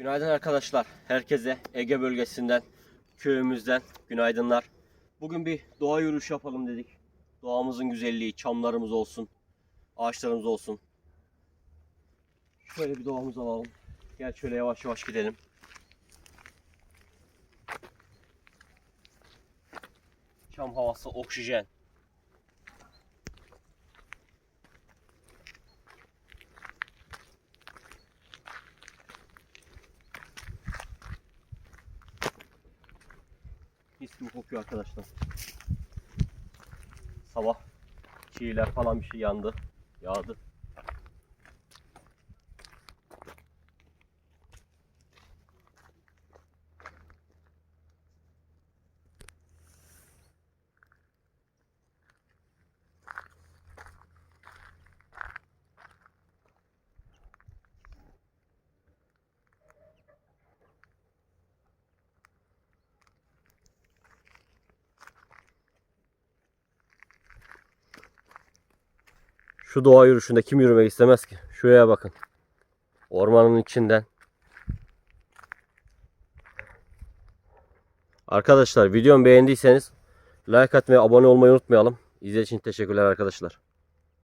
Günaydın arkadaşlar. Herkese Ege bölgesinden, köyümüzden günaydınlar. Bugün bir doğa yürüyüşü yapalım dedik. Doğamızın güzelliği, çamlarımız olsun, ağaçlarımız olsun. Şöyle bir doğamızı alalım. Gel şöyle yavaş yavaş gidelim. Çam havası, oksijen. Mis kokuyor arkadaşlar. Sabah çiğler falan bir şey yandı. Yağdı. Şu doğa yürüyüşünde kim yürümek istemez ki? Şuraya bakın. Ormanın içinden. Arkadaşlar videomu beğendiyseniz like atmayı, abone olmayı unutmayalım. İzlediğiniz için teşekkürler arkadaşlar.